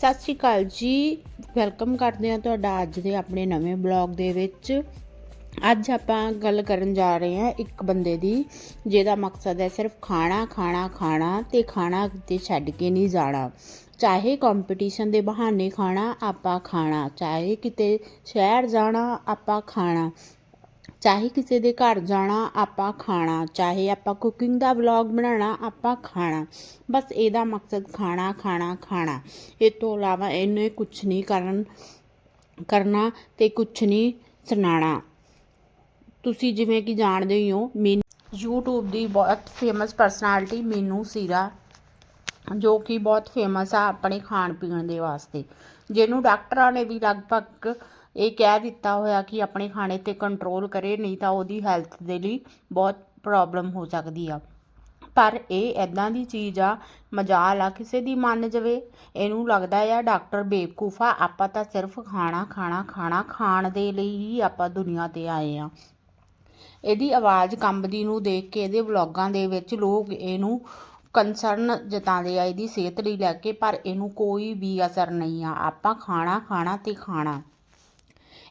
ਸਤਿ ਸ਼੍ਰੀ ਅਕਾਲ ਜੀ। ਵੈਲਕਮ ਕਰਦੇ ਹਾਂ ਤੁਹਾਡਾ ਅੱਜ ਦੇ ਆਪਣੇ ਨਵੇਂ ਬਲੌਗ ਦੇ ਵਿੱਚ। ਅੱਜ ਆਪਾਂ ਗੱਲ ਕਰਨ ਜਾ ਰਹੇ ਹਾਂ ਇੱਕ ਬੰਦੇ ਦੀ, ਜਿਹਦਾ ਮਕਸਦ ਹੈ ਸਿਰਫ ਖਾਣਾ ਖਾਣਾ ਖਾਣਾ ਤੇ ਖਾਣਾ ਕਿਤੇ ਛੱਡ ਕੇ ਨਹੀਂ ਜਾਣਾ। ਚਾਹੇ ਕੰਪੀਟੀਸ਼ਨ ਦੇ ਬਹਾਨੇ ਖਾਣਾ, ਆਪਾਂ ਖਾਣਾ। ਚਾਹੇ ਕਿਤੇ ਸ਼ਹਿਰ ਜਾਣਾ, ਆਪਾਂ ਖਾਣਾ। ਚਾਹੇ ਕਿਸੇ ਦੇ ਘਰ ਜਾਣਾ, ਆਪਾਂ ਖਾਣਾ, ਚਾਹੇ ਆਪਾਂ ਕੁਕਿੰਗ ਦਾ ਵਲੌਗ ਬਣਾਉਣਾ, ਆਪਾਂ ਖਾਣਾ। ਬਸ ਇਹਦਾ ਮਕਸਦ ਖਾਣਾ ਖਾਣਾ ਖਾਣਾ। ਇਹ ਤੋਂ ਇਲਾਵਾ ਇਹਨੇ ਕੁਝ ਨਹੀਂ ਕਰਨ, ਕਰਨਾ ਤੇ ਕੁਝ ਨਹੀਂ ਸੁਣਾਉਣਾ। ਤੁਸੀਂ ਜਿਵੇਂ ਕਿ ਜਾਣਦੇ ਹੀ ਹੋ, ਮੀਨ YouTube ਦੀ ਬਹੁਤ ਫੇਮਸ ਪਰਸਨੈਲਿਟੀ ਮੀਨੂ ਸੀਰਾ, ਜੋ ਕਿ ਬਹੁਤ ਫੇਮਸ ਆ ਆਪਣੇ ਖਾਣ ਪੀਣ ਦੇ ਵਾਸਤੇ। ਜਿਹਨੂੰ ਡਾਕਟਰਾਂ ਨੇ ਵੀ ਲਗਭਗ ਇਹ ਕਹਿ ਦਿੱਤਾ ਹੋਇਆ ਕਿ ਆਪਣੇ ਖਾਣੇ ਤੇ ਕੰਟਰੋਲ ਕਰੇ, ਨਹੀਂ ਤਾਂ ਉਹਦੀ ਹੈਲਥ ਦੇ ਲਈ ਬਹੁਤ ਪ੍ਰੋਬਲਮ ਹੋ ਸਕਦੀ ਆ। ਪਰ ਇਹ ਐਦਾਂ ਦੀ ਚੀਜ਼ ਆ, ਮਜਾਲ ਆ ਕਿਸੇ ਦੀ ਮੰਨ ਜਾਵੇ। ਇਹਨੂੰ ਲੱਗਦਾ ਆ ਡਾਕਟਰ ਬੇਵਕੂਫਾ, ਆਪਾਂ ਤਾਂ ਸਿਰਫ ਖਾਣਾ ਖਾਣਾ ਖਾਣਾ ਖਾਣ ਦੇ ਲਈ ਹੀ ਆਪਾਂ ਦੁਨੀਆ ਤੇ ਆਏ ਆ। ਇਹਦੀ ਆਵਾਜ਼ ਕੰਬਦੀ ਨੂੰ ਦੇਖ ਕੇ ਇਹਦੇ ਵਲੌਗਾਂ ਦੇ ਵਿੱਚ ਲੋਕ ਇਹਨੂੰ ਕੰਸਰਨ ਜਤਾਉਂਦੇ ਆ, ਇਹਦੀ ਸਿਹਤ ਲਈ ਲੈ ਕੇ, ਪਰ ਇਹਨੂੰ ਕੋਈ ਵੀ ਅਸਰ ਨਹੀਂ ਆ। ਆਪਾਂ ਖਾਣਾ ਖਾਣਾ ਤੇ ਖਾਣਾ।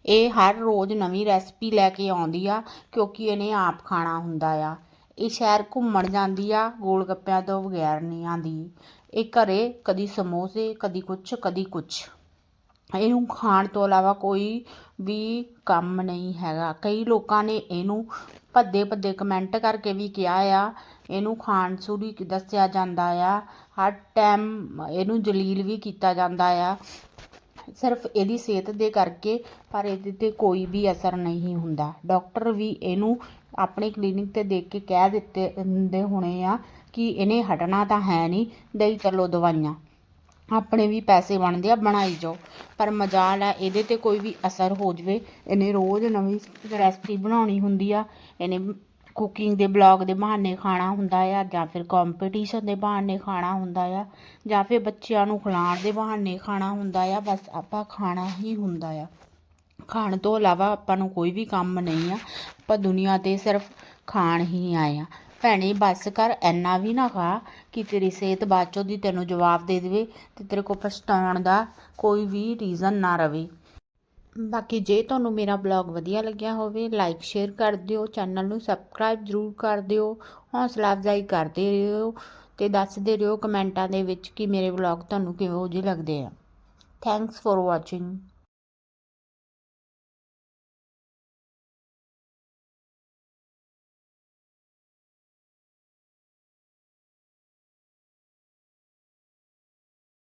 ਇਹ ਹਰ ਰੋਜ਼ ਨਵੀਂ ਰੈਸਪੀ ਲੈ ਕੇ ਆਉਂਦੀ ਆ, ਕਿਉਂਕਿ ਇਹਨੇ ਆਪ ਖਾਣਾ ਹੁੰਦਾ ਆ। ਇਹ ਸ਼ਹਿਰ ਘੁੰਮਣ ਜਾਂਦੀ ਆ ਗੋਲ ਗੱਪਿਆਂ ਤੋਂ ਬਗੈਰ ਨਹੀਂ ਆਂਦੀ ਇਹ ਘਰੇ ਕਦੀ ਸਮੋਸੇ, ਕਦੀ ਕੁਛ ਕਦੀ ਕੁਛ। ਇਹਨੂੰ ਖਾਣ ਤੋਂ ਇਲਾਵਾ ਕੋਈ ਵੀ ਕੰਮ ਨਹੀਂ ਹੈਗਾ। ਕਈ ਲੋਕਾਂ ਨੇ ਇਹਨੂੰ ਭੱਦੇ ਭੱਦੇ ਕਮੈਂਟ ਕਰਕੇ ਵੀ ਕਿਹਾ ਆ, ਇਹਨੂੰ ਖਾਣ ਸੂਰੀ ਦੱਸਿਆ ਜਾਂਦਾ ਆ। ਹਰ ਟਾਈਮ ਇਹਨੂੰ ਜਲੀਲ ਵੀ ਕੀਤਾ ਜਾਂਦਾ ਆ। ਸਿਰਫ ਇਹਦੀ ਸਿਹਤ ਦੇ ਕਰਕੇ, ਪਰ ਇਹਦੇ ਤੇ ਕੋਈ ਵੀ ਅਸਰ ਨਹੀਂ ਹੁੰਦਾ। ਡਾਕਟਰ ਵੀ ਇਹਨੂੰ ਆਪਣੇ ਕਲੀਨਿਕ ਤੇ ਦੇਖ ਕੇ ਕਹਿ ਦਿੱਤੇ, ਦਿੰਦੇ ਹੋਣੇ ਆ ਕਿ ਇਹਨੇ ਹਟਣਾ ਤਾਂ ਹੈ ਨਹੀਂ, ਦੇਈ ਚੱਲੋ ਦਵਾਈਆਂ। ਆਪਣੇ ਵੀ ਪੈਸੇ ਬਣਦੇ ਆ, ਬਣਾਈ ਜਾਓ। ਪਰ ਮਜਾਲ ਆ, ਇਹਦੇ ਤੇ ਕੋਈ ਵੀ ਅਸਰ ਹੋ ਜਵੇ। ਇਹਨੇ ਰੋਜ਼ ਨਵੀਂ ਰੈਸਪੀ ਬਣਾਉਣੀ ਹੁੰਦੀ ਆ। ਇਹਨੇ ਕੁਕਿੰਗ ਦੇ ਬਲੌਗ ਦੇ ਬਹਾਨੇ ਖਾਣਾ ਹੁੰਦਾ ਆ, ਜਾਂ ਫਿਰ ਕੰਪੀਟੀਸ਼ਨ ਦੇ ਬਹਾਨੇ ਖਾਣਾ ਹੁੰਦਾ ਆ, ਜਾਂ ਫਿਰ ਬੱਚਿਆਂ ਨੂੰ ਖਿਲਾਉਣ ਦੇ ਬਹਾਨੇ ਖਾਣਾ ਹੁੰਦਾ ਆ, ਬਸ ਆਪਾਂ ਖਾਣਾ ਹੀ ਹੁੰਦਾ ਆ। ਖਾਣ ਤੋਂ ਇਲਾਵਾ ਆਪਾਂ ਨੂੰ ਕੋਈ ਵੀ ਕੰਮ ਨਹੀਂ ਆ, ਆਪਾਂ ਦੁਨੀਆ ਤੇ ਸਿਰਫ ਖਾਣ ਹੀ ਆਏ ਆ। ਭੈਣੇ, ਬਸ ਕਰ ਐਨਾ ਵੀ ਨਾ ਖਾ ਕਿ ਤੇਰੀ ਸਿਹਤ ਬਾਅਦ ਚੋਂ ਦੀ ਤੈਨੂੰ ਜਵਾਬ ਦੇ ਦੇਵੇ ਤੇ ਤੇਰੇ ਕੋਲ ਪਛਤਾਉਣ ਦਾ ਕੋਈ ਵੀ ਰੀਜ਼ਨ ਨਾ ਰਵੇ। ਬਾਕੀ ਜੇ ਤੁਹਾਨੂੰ ਮੇਰਾ ਬਲੌਗ ਵਧੀਆ ਲੱਗਿਆ ਹੋਵੇ ਲਾਈਕ ਸ਼ੇਅਰ ਕਰ ਦਿਓ ਚੈਨਲ ਨੂੰ ਸਬਸਕ੍ਰਾਈਬ ਜ਼ਰੂਰ ਕਰ ਦਿਓ, ਹੌਸਲਾ ਅਫਜ਼ਾਈ ਕਰਦੇ ਰਹੋ ਤੇ ਦੱਸਦੇ ਰਹੋ ਕਮੈਂਟਾਂ ਦੇ ਵਿੱਚ ਕਿ ਮੇਰੇ ਬਲੌਗ ਤੁਹਾਨੂੰ ਕਿਹੋ ਜਿਹੇ ਲੱਗਦੇ ਆ। Thanks for watching